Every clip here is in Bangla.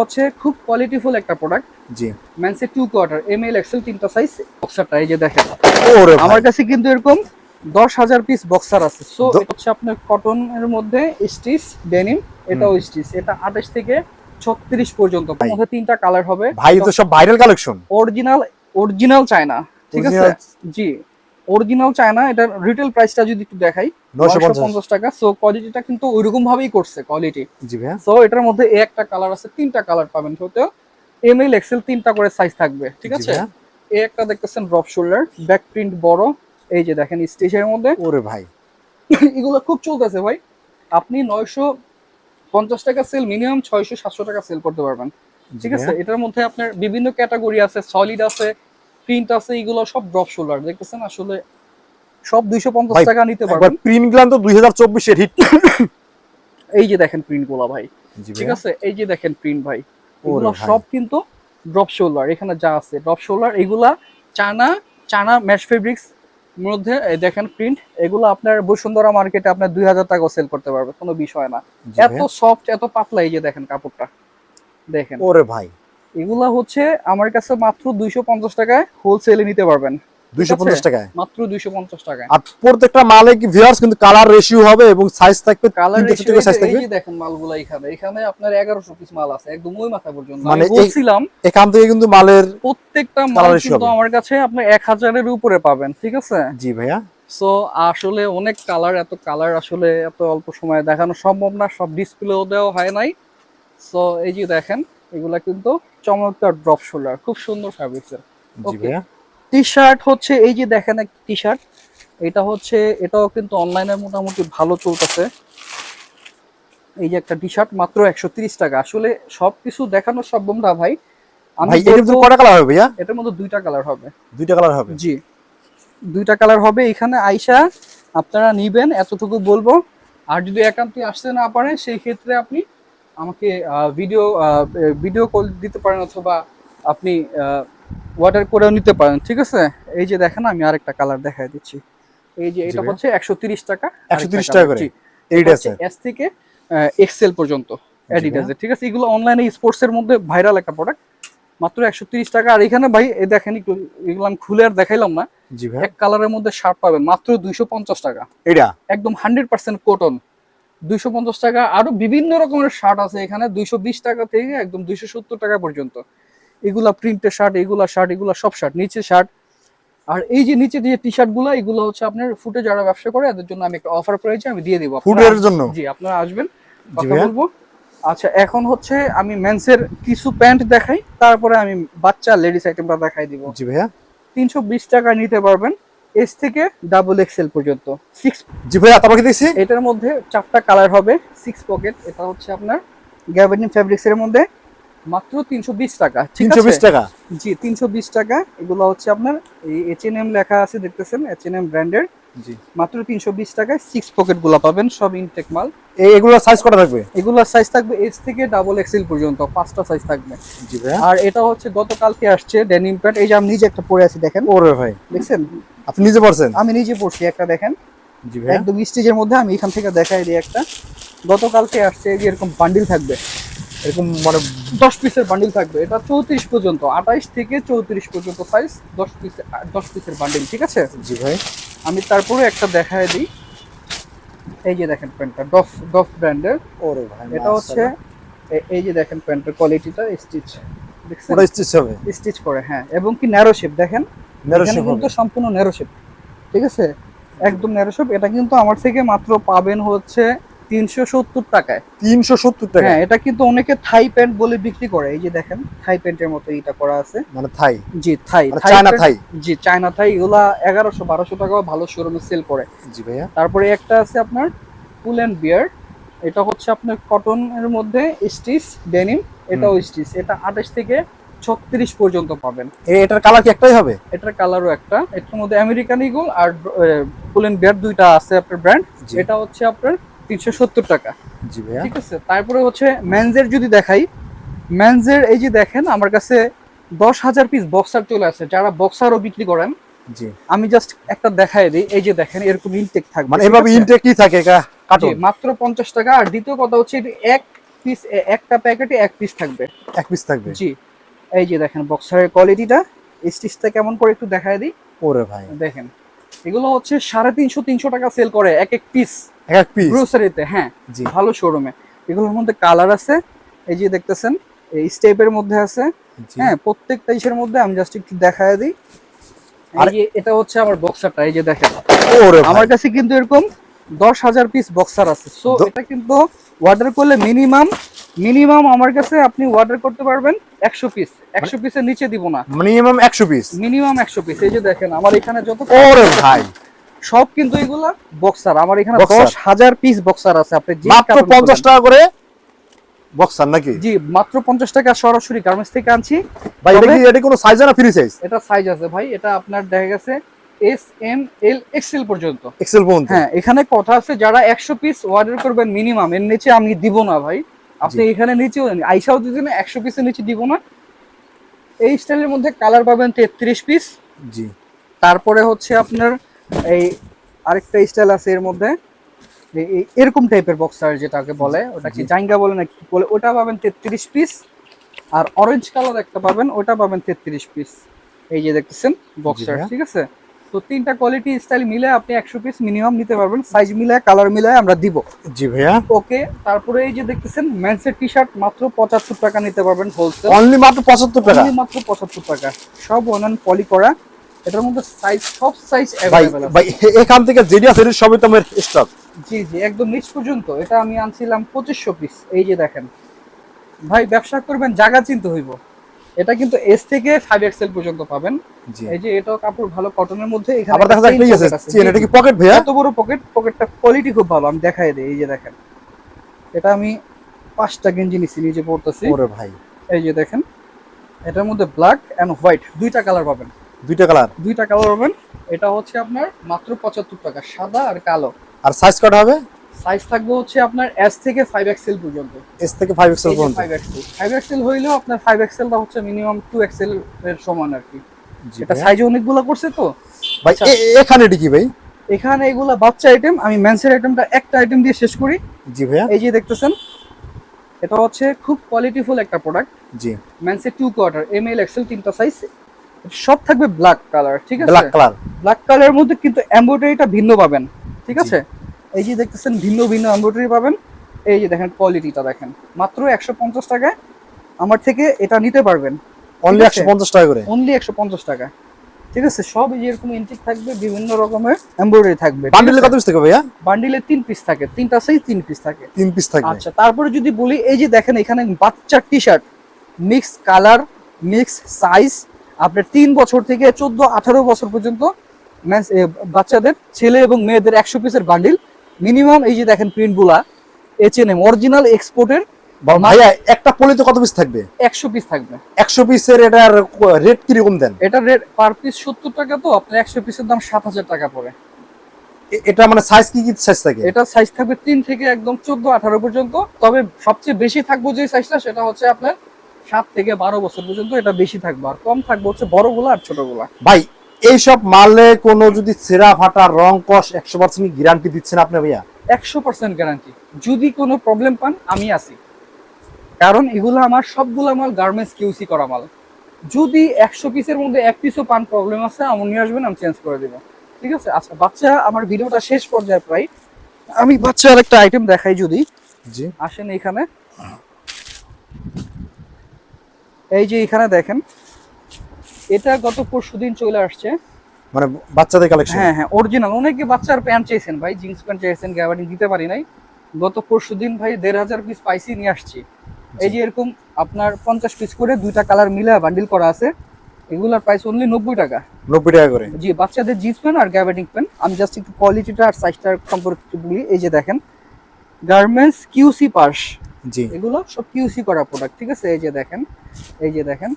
হচ্ছে খুব কোয়ালিটিফুল একটা প্রোডাক্ট জি। ম্যানসে two quarter M L XL তিনটা সাইজ বক্সারটা এই যে দেখেন। আমার কাছে কিন্তু এরকম দশ হাজার পিস বক্সার আছে। সো হচ্ছে আপনার কটন এর মধ্যে স্টিচ ডেনিম এটাও স্টিচ এটা আঠাশ থেকে ছত্রিশ পর্যন্ত। তিনটা কালার হবে। ভাই তো সব viral collection original original China ঠিক আছে? জি। অরিজিনাল চায়না এটার রিটেল প্রাইসটা যদি একটু দেখাই পঞ্চাশ। টাকা। সো কোয়ালিটিটা কিন্তু ওইরকম ভাবেই করছে কোয়ালিটি জি ভাইয়া। সো এটার মধ্যে এ একটা কালার আছে তিনটা কালার পাবেন। হতেও এম এল এক্সেল তিনটা করে সাইজ থাকবে ঠিক আছে। এ একটা দেখতেছেন ড্রপ শোল্ডার ব্যাক প্রিন্ট বড়। এই যে দেখেন স্টেজের মধ্যে। ওরে ভাই। এগুলো খুব চলতেছে ভাই। আপনি নয়শো পঞ্চাশ টাকা সেল মিনিমাম ছয়শো সাতশো টাকা সেল করতে পারবেন ঠিক আছে? এটার মধ্যে আপনার বিভিন্ন ক্যাটাগরি আছে সলিড আছে প্রিন্ট আছে এগুলো সব ড্রপ শোল্ডার দেখতেছেন? আসলে সব দুইশো পঞ্চাশ ভাই, টাকা নিতে একবার পারবেন। প্রিন্ট গ্লান তো দুই হাজার হিট এই যে দেখেন প্রিন্টগুলা ভাই। ঠিক আছে? এই যে দেখেন প্রিন্ট ভাই। এগুলো সব কিন্তু ড্রপ শোল্ডার এখানে যা আছে ড্রপ শোল্ডার এগুলা চানা চানা ম্যাশ ফেব্রিক্স মধ্যে এই দেখেন প্রিন্ট এগুলো আপনার বসুন্ধরা মার্কেটে আপনার দুই হাজার টাকা সেল করতে পারবে কোনো বিষয় না। এত সফট এত পাতলা এই যে দেখেন কাপড়টা। দেখেন। ওরে ভাই। এগুলা হচ্ছে আমার কাছে মাত্র দুইশো পঞ্চাশ টাকায় হোলসেলে নিতে পারবেন। দুইশো পঞ্চাশ টাকায়? মাত্র দুইশো পঞ্চাশ টাকায়। আর প্রত্যেকটা মালে কি ভিউয়ার্স কিন্তু কালার রেশিও হবে এবং সাইজ থাকবে? কালার চারটে সাইজ থাকবে? দেখেন মালগুলা এখানে। এখানে আপনার এগারোশো পিস মাল আছে একদম ওই মাথা পর্যন্ত। মানে মানে বলছিলাম এখান থেকে কিন্তু মালের প্রত্যেকটা মাল কিন্তু আমার কাছে আপনি এক হাজারের উপরে পাবেন ঠিক আছে? জি ভাইয়া। সো আসলে অনেক কালার এত কালার আসলে এত অল্প সময়ে দেখানো সম্ভব না সব ডিসপ্লেও দেওয়া হয় নাই। সো এই যে দেখেন এগুলা কিন্তু চমৎকার ড্রপ শোল্ডার খুব সুন্দর Okay. ভাইয়া। টি শার্ট হচ্ছে এই যে দেখেন এক টি শার্ট এটা হচ্ছে এটাও কিন্তু অনলাইনে মোটামুটি ভালো চলতেছে। এই যে একটা টি শার্ট মাত্র একশো তিরিশ টাকা। আসলে সবকিছু দেখানো সম্ভব না ভাই। ভাই এটার কটা কালার হবে ভাইয়া? এটার মধ্যে দুইটা কালার হবে। দুইটা কালার হবে? জি। দুইটা কালার হবে। এখানে আইসা আপনারা নিবেন এতটুকু বলব। আর যদি একান্তই আসতে না পারে সেই ক্ষেত্রে আপনি আমাকে ভিডিও ভিডিও কল দিতে পারেন অথবা আপনি ওয়াটার করেও নিতে পারেন ঠিক আছে? এই যে দেখেন আমি আরেকটা কালার দেখাই দিচ্ছি। এই যে এটা হচ্ছে একশো তিরিশ টাকা 130 টাকা করে? এইটা আছে এস থেকে এক্সেল পর্যন্ত অ্যাডিডাসের ঠিক আছে? এগুলো অনলাইনে স্পোর্টস এর মধ্যে ভাইরাল একটা প্রোডাক্ট মাত্র একশো তিরিশ টাকা। আর এখানে ভাই এই দেখেন একটু এগুলো আমি খুলে আর দেখাইলাম না। এক কালারের মধ্যে শার্ট পাবেন মাত্র দুইশো পঞ্চাশ টাকা। এটা একদম হান্ড্রেড পার্সেন্ট কটন দুইশো পঞ্চাশ টাকা। আরও বিভিন্ন রকমের শার্ট আছে এখানে। দুইশো বিশ টাকা থেকে একদম দুইশো সত্তর টাকা পর্যন্ত। এগুলা প্রিন্টের শার্ট এগুলা শার্ট এগুলা সব শার্ট নিচে শার্ট। আর এই যে নিচে যে টি শার্টগুলো এগুলো হচ্ছে আপনার ফুটে যারা ব্যবসা করে এদের জন্য আমি একটা অফার পেয়েছি আমি দিয়ে দিব। ফুডের জন্য? জি আপনারা আসবেন কথা বলব। আচ্ছা এখন হচ্ছে আমি মেন্সের কিছু প্যান্ট দেখাই। তারপরে আমি বাচ্চা লেডিস আইটেমটা দেখাই দিব। জি ভাইয়া। তিনশো বিশ টাকা নিতে পারবেন। এস থেকে ডাবল এক্সেল পর্যন্ত। সিক্স জি ভাই তারপর দেখছি? এটার মধ্যে চারটা কালার হবে সিক্স পকেট এটা হচ্ছে আপনার গ্যাবার্ডিন ফ্যাব্রিক্স এর মধ্যে মাত্র তিনশো বিশ টাকা তিনশো বিশ টাকা? জি তিনশো বিশ টাকা। এগুলো হচ্ছে আপনার এই এইচ এন এম লেখা আছে দেখতেছেন? এইচ এন এম ব্র্যান্ডের জি। মাত্র তিনশো বিশ টাকায় সিক্স পকেটগুলো পাবেন সব ইনটেক মাল। এগুলোর সাইজ কটা থাকবে? এগুলোর সাইজ থাকবে এস থেকে ডাবল এক্সেল পর্যন্ত পাঁচটা সাইজ থাকবে। জি ভাইয়া। আর এটা হচ্ছে গতকালকে আসছে ডেনিম প্যান্ট এই যে আমি নিজে একটা পরে আছি দেখেন। ওরে ভাই। দেখছেন? আপনি নিজে পড়ছেন আমি নিজে পড়ছি একটা দেখেন। জি ভাইয়া। একদম স্টেজের মধ্যে আমি এখান থেকে দেখাই দিই একটা। গতকালকে আসছে যে এরকম বান্ডিল থাকবে। এরকম মানে দশ পিসের বান্ডিল থাকবে। এটা চৌত্রিশ পর্যন্ত আঠাইশ থেকে চৌত্রিশ পর্যন্ত সাইজ দশ পিস দশ পিসের বান্ডিল ঠিক আছে? জি ভাই। আমি তারপরে একটা দেখায় দিই। এই যে দেখেন প্যান্টটা ডফ ডফ ব্র্যান্ডের ওরে ভাই এটা হচ্ছে এই যে দেখেন প্যান্টের কোয়ালিটিটা স্টিচ দেখছেন? ওটা স্টিচ হবে। স্টিচ করে হ্যাঁ এবং কি ন্যারো শেপ দেখেন? ন্যারো শেপ কিন্তু সম্পূর্ণ ন্যারো শেপ ঠিক আছে? একদম ন্যারো শেপ এটা কিন্তু আমার থেকে মাত্র পাবেন হচ্ছে তিনশো সত্তর টাকায়। তিনশো সত্তর টাকা হ্যাঁ এটা কিন্তু অনেকে থাই প্যান্ট বলে বিক্রি করে। এই যে দেখেন থাই প্যান্টের মতো এটা করা আছে। মানে থাই? জি থাই। মানে চায়না থাই? জি চায়না থাই এগুলা এগারোশো বারোশো টাকাও ভালো শোরুমে সেল করে। জি ভাইয়া। তারপরে একটা আছে আপনার ফুল অ্যান্ড বিয়ার এটা হচ্ছে আপনার কটন এর মধ্যে স্টিচ ডেনিম এটাও স্টিচ এটা আঠাশ থেকে ছত্রিশ পর্যন্ত পাবেন। এটার কালার কি একটাই হবে? এটার কালারও একটা। এটার মধ্যে আমেরিকান ইগল আর অ্যান্ড বিয়ার দুইটা আছে আপনার ব্র্যান্ড। এটা হচ্ছে আপনার তিনশো সত্তর টাকা। জি ভাইয়া। ঠিক আছে? তারপরে হচ্ছে মেনজের যদি দেখাই মেনজের এই যে দেখেন আমার কাছে দশ হাজার পিস বক্সার চলে আসে যারা বক্সারও বিক্রি করেন। জি। আমি জাস্ট একটা দেখাই দিই এই যে দেখেন এরকম ইনটেক থাকবে। মানে এভাবে আছে? ইনটেক কি থাকে মাত্র পঞ্চাশ টাকা। আর দ্বিতীয় কথা হচ্ছে এক পিস একটা প্যাকেটে এক পিস থাকবে। এক পিস থাকবে? জি। এই যে দেখেন বক্সারের কোয়ালিটিটা স্টিচটা কেমন করে একটু দেখায় দিই। ওরে ভাই। দেখেন। এগুলো হচ্ছে সাড়ে তিনশো তিনশো টাকা সেল করে এক এক পিস এক এক পিস গ্রোসারিতে হ্যাঁ ভালো শোরুমে এগুলোর মধ্যে কালার আছে এই যে দেখতেছেন এই স্টেপের মধ্যে আছে হ্যাঁ প্রত্যেকটা ইসের মধ্যে আমি জাস্ট একটু দেখায় দিই। আর- এটা হচ্ছে আমার বক্সারটা এই যে দেখেন। ওরে আমার কাছে কিন্তু এরকম দশ হাজার পিস বক্সার আছে। সো এটা কিন্তু অর্ডার করলে মিনিমাম মিনিমাম আমার কাছে আপনি অর্ডার করতে পারবেন একশো পিস একশো পিসের নিচে দিব না। মিনিমাম একশো পিস মিনিমাম একশো পিস এই যে দেখেন আমার এখানে যত ওরে ভাই। সব কিন্তু এগুলা বক্সার আমার এখানে। দশ হাজার পিস বক্সার আছে। আপনি মাত্র পঞ্চাশ। টাকা করে বক্সার নাকি? জি মাত্র পঞ্চাশ টাকা সরাসরি গার্মেন্টস থেকে আনছি। ভাই এটা কি এটা কোনো সাইজ না ফ্রি সাইজ এটা সাইজ আছে ভাই। এটা আপনার দেখা গেছে এস এম এল এক্সেল পর্যন্ত। এক্সেল পর্যন্ত? হ্যাঁ এখানে কথা আছে যারা একশো পিস অর্ডার করবেন মিনিমাম এর নিচে আমি দিব না ভাই। আপনি এখানে নিচেও আইসাও দিবেন একশো পিসের নিচে দিব না। এই স্টাইলের মধ্যে কালার পাবেন তেত্রিশ পিস জি। তারপরে হচ্ছে আপনার এই আরেকটা স্টাইল আছে এর মধ্যে। এরকম টাইপের বক্সার যেটাকে বলে ওটা কি জাইঙ্গা বলে না কি বলে ওটা পাবেন তেত্রিশ পিস আর অরেঞ্জ কালার একটা পাবেন ওটা পাবেন তেত্রিশ পিস এই যে দেখতেছেন বক্সার ঠিক আছে? তো তিনটা কোয়ালিটি স্টাইল মিলে আপনি একশো পিস মিনিমাম নিতে পারবেন। সাইজ মিলে কালার মিলে আমরা দিব। জি ভাইয়া। ওকে তারপরে এই যে দেখতেছেন মেন্সের টি শার্ট মাত্র পঁচাত্তর টাকা নিতে পারবেন হোলসেল অনলি মাত্র পঁচাত্তর টাকা? মাত্র পঁচাত্তর টাকা। সব ওয়ান পলি করা। এটার মধ্যে সাইজ সব সাইজ অ্যাভেলেবেল ভাই এখান থেকে যেটি আছে সবই তো আমার স্টক জি জি একদম নিচ পর্যন্ত। এটা আমি আনছিলাম পঁচিশশো পিস এই যে দেখেন। ভাই ব্যবসা করবেন জায়গা চিনতে হইব। এটা কিন্তু এস থেকে ফাইভ এক্সেল পর্যন্ত পাবেন। এই যে এটাও কাপড় ভালো কটনের মধ্যে এখানে আবার দেখা যায় একটা একটা chain আছে। চেন এটা কি পকেট ভাইয়া? এত বড় পকেট পকেটটা কোয়ালিটি খুব ভালো আমি দেখাই দিই এই যে দেখেন। এটা আমি পাঁচটা গেঞ্জি নিছি নিজে পড়তেছি ওরে ভাই। এই যে দেখেন এটার মধ্যে ব্ল্যাক এন্ড হোয়াইট দুইটা কালার পাবেন। দুইটা কালার দুইটা কালার পাবেন। এটা হচ্ছে আপনার মাত্র পঁচাত্তর টাকা সাদা আর কালো। আর সাইজ কত হবে? সাইজ থাকবে হচ্ছে আপনার এস থেকে ফাইভ এক্সেল পর্যন্ত। এস থেকে ফাইভ এক্সেল পর্যন্ত। ফাইভ এক্সেল ফাইভ এক্সেল হইলেও আপনার ফাইভ এক্সেলটা হচ্ছে মিনিমাম টু এক্সেল এর সমান আর কি। এটা। সাইজ অনেকগুলো করছে তো। ভাই আচ্ছা। এখানে কি ভাই? এখানে এগুলা বাচ্চা আইটেম আমি মেন্সের আইটেমটা একটা আইটেম দিয়ে শেষ করি। জি ভাইয়া। এই যে দেখতেছেন এটা হচ্ছে খুব কোয়ালিটিফুল একটা প্রোডাক্ট জি। মেন্সের two quarter M L XL তিনটা সাইজ সব থাকবে ব্ল্যাক কালার ঠিক আছে? ব্ল্যাক কালার ব্ল্যাক কালারের মধ্যে কিন্তু এমব্রয়ডারিটা ভিন্ন পাবেন ঠিক আছে? এই যে দেখতেছেন ভিন্ন ভিন্ন এমব্রয়ডারি পাবেন। এই যে দেখেন কোয়ালিটিটা দেখেন। মাত্র একশো পঞ্চাশ টাকায় আমার থেকে এটা নিতে পারবেন। অনলি। একশো পঞ্চাশ টাকা করে? অনলি একশো পঞ্চাশ টাকা। ঠিক আছে? সব এই এরকম ইন্টিক থাকবে বিভিন্ন রকমের এমব্রয়ডারি থাকবে। বান্ডিলে কত পিস থেকে ভাইয়া? বান্ডিলে তিন পিস থাকে। তিনটা সাইজ তিন পিস থাকে। তিন পিস থাকবে। আচ্ছা তারপরে যদি বলি এই যে দেখেন এখানে বাচ্চার T shirt mix colour mix size আপনার তিন বছর থেকে চোদ্দ আঠারো বছর পর্যন্ত বাচ্চাদের ছেলে এবং মেয়েদের একশো পিসের বান্ডিল মিনিমাম এই যে দেখেন প্রিন্টগুলা এইচ এন এম অরিজিনাল এক্সপোর্টের ভাইয়া একটা পলিতে কত পিস থাকবে? একশো পিস থাকবে। একশো পিসের এটার রেট কীরকম দেন? এটা রেট পার পিস সত্তর টাকা তো আপনার একশো পিসের দাম সাত হাজার টাকা পড়ে। এটা মানে সাইজ কি কি সাইজ থাকে? এটা সাইজ থাকবে তিন থেকে একদম চোদ্দ আঠারো পর্যন্ত। তবে সবচেয়ে বেশি থাকবে যে সাইজটা সেটা হচ্ছে আপনার সাত থেকে বারো বছর পর্যন্ত এটা বেশি থাকবে। আর কম থাকবে হচ্ছে বড়গুলো আর ছোটগুলা। ভাই এইসব মালে কোনো যদি ছেঁড়া ফাটা রং কষ একশো পার্সেন্ট গ্যারান্টি দিচ্ছেন আপনি ভাইয়া? একশো পার্সেন্ট গ্যারান্টি যদি কোনো প্রবলেম পান আমি আছি। কারণ এগুলো আমার সবগুলো মাল গার্মেন্টস কিউসি করা মাল। যদি একশো পিসের মধ্যে এক পিসও পান প্রবলেম আছে আমার নিয়ে আসবেন আমি চেঞ্জ করে দেবো। ঠিক আছে? আচ্ছা বাচ্চা আমার ভিডিওটা শেষ পর্যায়ে প্রায়। আমি বাচ্চার একটা আইটেম দেখাই যদি। জি। আসেন এখানে এই যে এখানে দেখেন এটা গত পরশু দিন চলে আসছে। মানে বাচ্চাদের কালেকশন হ্যাঁ হ্যাঁ অরিজিনাল অনেকে বাচ্চার প্যান্ট চাইছেন ভাই জিন্স প্যান্ট চাইছেন গ্যাবারিং দিতে পারি নাই। গত পরশু দিন ভাই দেড় হাজার পিস পাইসি নিয়ে আসছি। এই যে এরকম আপনার পঞ্চাশ পিস করে দুইটা কালার মিলে বান্ডিল করা আছে এগুলার প্রাইস অনলি নব্বই টাকা। নব্বই টাকা করে? জি বাচ্চাদের জিন্স প্যান্ট আর গ্যাবার্ডিং প্যান্ট। আমি জাস্ট একটু কোয়ালিটিটা আর সাইজটা সম্পর্কে বলি। এই যে দেখেন গার্মেন্টস কিউসি পার্স জি। এগুলো সব কিউসি করা প্রোডাক্ট ঠিক আছে? এই যে দেখেন এই যে দেখেন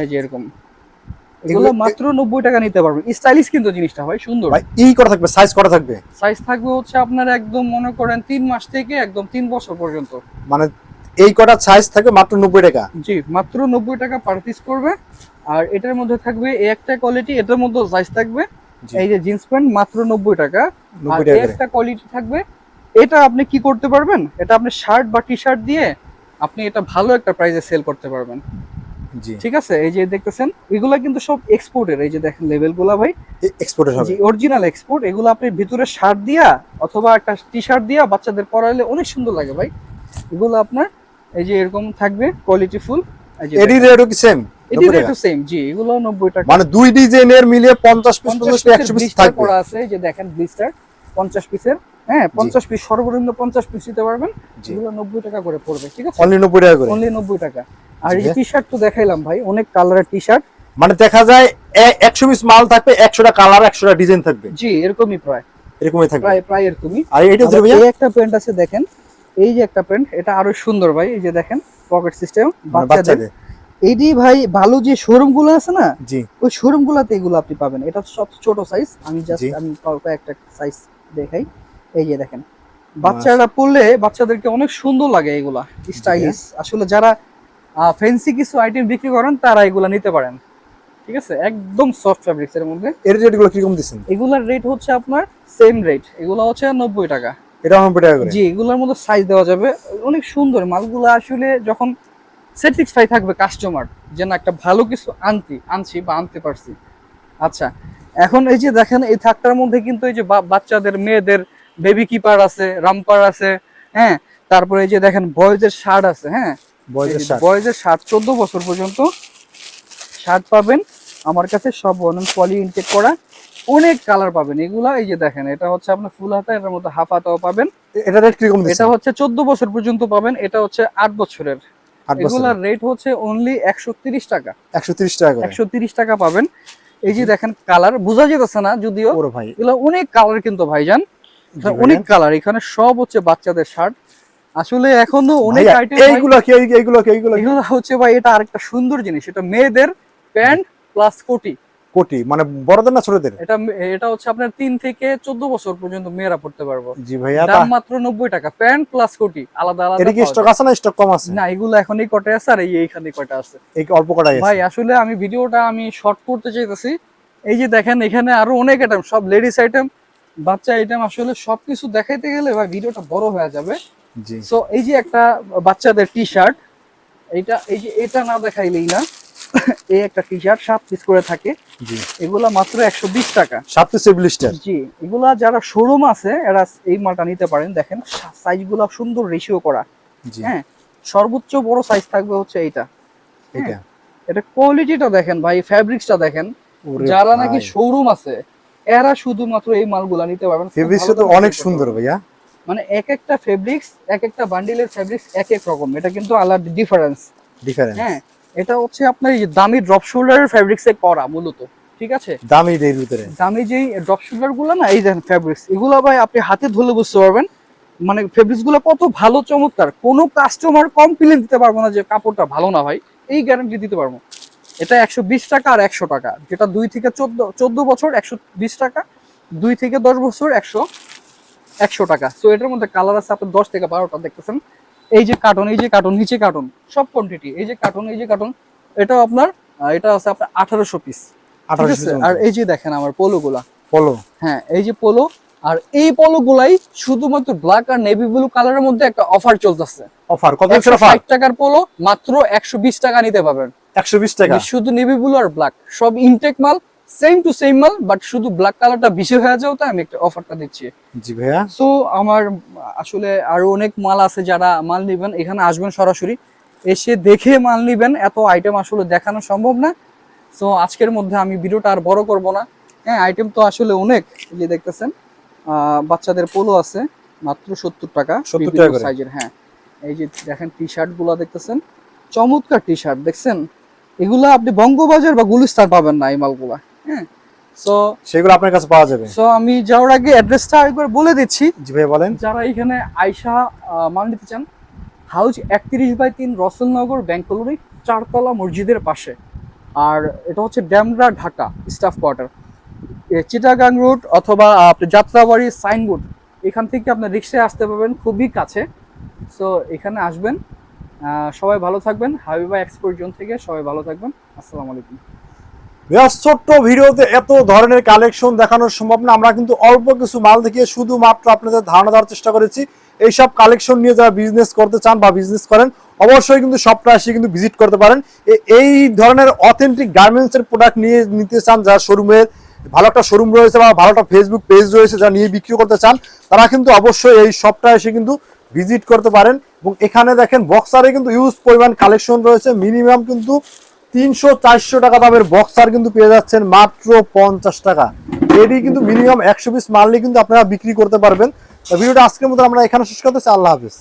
এই যে এরকম। এগুলো মাত্র নব্বই টাকা নিতে পারবেন। স্টাইলিশ কিন্তু জিনিসটা হয় সুন্দর। ভাই করা থাকবে? সাইজ করা থাকবে? সাইজ থাকবে হচ্ছে আপনার একদম মনে করেন মাস থেকে একদম বছর পর্যন্ত। মানে এই কটা সাইজ থাকবে মাত্র নব্বই টাকা? জি মাত্র নব্বই টাকা পার পিস করবে। আর এটার মধ্যে থাকবে এই একটা কোয়ালিটি এটার মধ্যে সাইজ থাকবে। এই যে জিন্স প্যান্ট মাত্র নব্বই টাকা। আর 90 টাকা। একটা কোয়ালিটি থাকবে। এটা আপনি কি করতে পারবেন? এটা আপনি শার্ট বা টি শার্ট দিয়ে আপনি এটা ভালো একটা প্রাইসে সেল করতে পারবেন। ঠিক আছে? এই যে দেখতেছেন এগুলা কিন্তু সব এক্সপোর্টের এই যে দেখেন লেভেলগুলা ভাই। এক্সপোর্টের হবে। জি অরিজিনাল এক্সপোর্ট এগুলো আপনি ভিতরে শার্ট দিয়া অথবা একটা টি শার্ট দিয়া বাচ্চাদের পরাইলে অনেক সুন্দর লাগে ভাই। এগুলো আপনার এই যে এরকম থাকবে কোয়ালিটি ফুল এডি রেটও কি সেম এটি রেটও সেম জি এগুলো 90 টাকা। মানে দুই ডিজাইনের মিলিয়ে পঞ্চাশ পিস 50 একশো পিসের পিস ব্লিস্টার থাকবে। করা আছে এই যে দেখেন ব্লিস্টার 50 পিসের হ্যাঁ 50 পিস সর্বনিম্ন 50 পিস দিতে পারবেন। এগুলো 90 টাকা করে পড়বে ঠিক আছে? অনলি নব্বই টাকা করে। অনলি 90 টাকা। আর এই। টি শার্ট তো দেখাইলাম ভাই অনেক কালারের টি শার্ট মানে দেখা যায় একশো পিস মাল থাকবে একশোটা কালার একশোটা ডিজাইন থাকবে। জি এরকমই প্রায়। এরকমই থাকবে। প্রায় প্রায় এরকমই। আর এটা এই একটা প্যান্ট আছে দেখেন এই যে একটা প্যান্ট এটা আরও সুন্দর ভাই এই যে দেখেন পকেট সিস্টেম মানে বাচ্চাদের। বাচ্চাদের। এইটি ভাই ভালো যে শোরুমগুলো আছে না জি। ওই শোরুম গুলাতে এগুলো আপনি পাবেন। এটা সব ছোট সাইজ আমি জাস্ট আমি একটা সাইজ দেখাই। এই যে দেখেন বাচ্চারা পরলে বাচ্চাদেরকে অনেক সুন্দর লাগে এগুলা স্টাইলিশ আসলে যারা ফ্যান্সি কিছু আইটেম বিক্রি করেন তারা এগুলা নিতে পারেন। ঠিক আছে? একদম সফট ফ্যাব্রিক্স এর মধ্যে। এর রেটগুলো কীরকম দিচ্ছেন? এগুলার রেট হচ্ছে আপনার সেম রেট এগুলো হচ্ছে নব্বই টাকা। এটা নব্বই টাকা করে? জি এগুলোর মধ্যে সাইজ দেওয়া যাবে। অনেক সুন্দর। মালগুলো আসলে যখন স্যাটিসফাই থাকবে কাস্টমার যে না একটা ভালো কিছু আনতি আনছি বা আনতে পারছি। আচ্ছা এখন এই যে দেখেন এই থাকটার মধ্যে কিন্তু এই যে বাচ্চাদের মেয়েদের বেবি কিপার আছে রামপার আছে হ্যাঁ? তারপরে এই যে দেখেন বয়েজের শার্ট আছে হ্যাঁ? বয়সের শার্ট চোদ্দ বছর পর্যন্ত শার্ট পাবেন। আমার কাছে সব অনেক কোয়ালি ইনটেক করা অনেক কালার পাবেন। এগুলা এই যে দেখেন এটা হচ্ছে আপনার ফুল হাতা এটার মধ্যে হাফ হাতাও পাবেন। এটা রেট কীরকম এটা হচ্ছে চোদ্দ বছর পর্যন্ত পাবেন এটা হচ্ছে আট বছরের। এগুলার রেট হচ্ছে অনলি একশো তিরিশ টাকা। একশো তিরিশ টাকা একশো টাকা পাবেন। এই যে দেখেন কালার বোঝা যেতেছে না যদিও। ভাই। এগুলো অনেক কালার কিন্তু ভাইজান। অনেক কালার এখানে সব হচ্ছে বাচ্চাদের শার্ট। আসলে এখনও অনেক আইটেম এইগুলো কি এইগুলো কি এইগুলো? এগুলো হচ্ছে ভাই এটা আরেকটা সুন্দর জিনিস এটা মেয়েদের প্যান্ট প্লাস কোটি। কোটি মানে বড়দের না ছোটদের? এটা এটা হচ্ছে আপনার তিন থেকে চোদ্দ বছর পর্যন্ত মেয়েরা পড়তে পারব। জি ভাইয়া দাম মাত্র নব্বই টাকা প্যান্ট প্লাস কোটি আলাদা আলাদা এটা কি স্টক আছে না স্টক কম আছে? না এগুলো এখন এই কটায় আছে আর এই এইখানে কয়টা আছে? এই অল্প কটাই আছে। ভাই আসলে আমি ভিডিওটা আমি শর্ট করতে চাইতেছি। এই যে দেখেন এখানে আরও অনেক আইটেম সব লেডিস আইটেম বাচ্চা আইটেম আসলে সবকিছু দেখাইতে গেলে ভাই ভিডিওটা বড় হয়ে যাবে। সো এই যে একটা বাচ্চাদের টি শার্ট এইটা এই যে এটা না দেখাইলেই না এই একটা টি শার্ট সাত পিস করে থাকে। জি। এগুলা মাত্র একশো বিশ টাকা। সাত পিস চল্লিশটা জি এগুলা যারা শোরুম আছে এরা এই মালটা নিতে পারেন। দেখেন সাইজগুলা সুন্দর রেশিও করা। হ্যাঁ সর্বোচ্চ বড় সাইজ থাকবে হচ্ছে এইটা। এটা এটা কোয়ালিটিটা দেখেন ভাই ফ্যাব্রিক্সটা দেখেন। যারা নাকি শোরুম আছে এরা শুধুমাত্র এই মালগুলা নিতে পারবেন। খুব তো অনেক সুন্দর ভাইয়া। মানে এক একটা ফেব্রিক্স এক একটা বান্ডিলের ফেব্রিক্স এক এক রকম। এটা কিন্তু আলাদা ডিফারেন্স ডিফারেন্স হ্যাঁ এটা হচ্ছে আপনার দামি ড্রপ শোল্ডারের ফেব্রিক্সে করা মূলত ঠিক আছে? দামি এর ভিতরে। দামি যেই ড্রপ শোল্ডারগুলো না এই দেখেন ফেব্রিক্স এগুলো ভাই আপনি হাতে ধরলে বুঝতে পারবেন। মানে ফেব্রিক্সগুলো কত ভালো চমৎকার। কোনো কাস্টমার কমপ্লেন দিতে পারব না যে কাপড়টা ভালো না ভাই এই গ্যারান্টি দিতে পারব। এটা একশো বিশ টাকা আর একশো টাকা যেটা দুই থেকে চোদ্দ চোদ্দ বছর একশো বিশ টাকা দুই থেকে দশ বছর একশো একশো টাকা। সো এটার মধ্যে কালার আছে আপনার দশ থেকে বারোটা দেখতেছেন? এই যে কার্টন এই যে কার্টন নিচে কার্টন সব কোয়ান্টিটি এই যে কার্টন এই যে কার্টন এটাও আপনার এটা আছে আপনার আঠারোশো পিস আর এই যে দেখেন আমার পোলো গুলা পলো। হ্যাঁ এই যে পোলো আর এই পোলো গুলাই শুধুমাত্র ব্ল্যাক আর নেভি ব্লু কালারের মধ্যে একটা অফার চলতেছে। অফার কত ষাট টাকার পোলো মাত্র একশো বিশ টাকা নিতে পারবেন। একশো বিশ টাকা। শুধু নেভি ব্লু আর ব্ল্যাক সব ইনটেক মাল সেম টু সেম মাল বাট শুধু ব্ল্যাক কালারটা বেশি হয়ে যাও তাই আমি একটা অফারটা দিচ্ছি। জি ভাইয়া। সো আমার আসলে আরও অনেক মাল আছে যারা মাল নিবেন এখানে আসবেন সরাসরি এসে দেখে মাল নিবেন এত আইটেম আসলে দেখানো সম্ভব না। সো আজকের মধ্যে আমি ভিডিওটা আর বড় করব না। হ্যাঁ আইটেম তো আসলে অনেক যে দেখতেছেন বাচ্চাদের পোলো আছে মাত্র সত্তর টাকা 70 টাকা সাইজের হ্যাঁ। এই যে দেখেন টি শার্টগুলা দেখতেছেন চমৎকার টি শার্ট দেখছেন? এগুলা আপনি বঙ্গবাজার বা গুলিস্তান পাবেন না এই মালগুলা হ্যাঁ। সো সেগুলো আপনার কাছে পাওয়া যাবে। সো আমি যাওয়ার আগে অ্যাড্রেসটা একবার বলে দিচ্ছি। জি বলেন। যারা এখানে মাল নিতে চান হাউজ একত্রিশ বাই তিন রসলনগর চারতলা মসজিদের পাশে। আর এটা হচ্ছে ড্যামরা ঢাকা স্টাফ কোয়ার্টার চিটাগাং অথবা আপনি যাত্রাবাড়ি সাইনবোর্ড এখান থেকে আপনার রিক্সায় আসতে পারবেন খুবই কাছে। সো এখানে আসবেন। সবাই ভালো থাকবেন। হাবিবা এক্সপোর্ট জোন থেকে সবাই ভালো থাকবেন। আসসালামু আলাইকুম। ছোট্ট ভিডিওতে এত ধরনের কালেকশন দেখানো সম্ভব না। আমরা কিন্তু অল্প কিছু মাল দেখিয়ে শুধুমাত্র আপনাদের ধারণা দেওয়ার চেষ্টা করেছি। এইসব কালেকশন নিয়ে যারা বিজনেস করতে চান বা বিজনেস করেন, অবশ্যই কিন্তু সবটা এসে কিন্তু ভিজিট করতে পারেন। এই ধরনের অথেন্টিক গার্মেন্টস এর প্রোডাক্ট নিয়ে নিতে চান যারা শোরুমের ভালো একটা শোরুম রয়েছে বা ভালো একটা ফেসবুক পেজ রয়েছে যা নিয়ে বিক্রি করতে চান, তারা কিন্তু অবশ্যই এই শপটা এসে কিন্তু ভিজিট করতে পারেন। এবং এখানে দেখেন বক্সারে কিন্তু ইউজ পরিমাণ কালেকশন রয়েছে। মিনিমাম কিন্তু তিনশো, চারশো টাকা দামের বক্সার কিন্তু পেয়ে যাচ্ছেন মাত্র পঞ্চাশ টাকা। এটি কিন্তু মিনিমাম একশো পিস মারলে কিন্তু আপনারা বিক্রি করতে পারবেন। ভিডিওটা আজকের মতো আমরা এখানে শেষ করতেছি। আল্লাহ হাফিজ।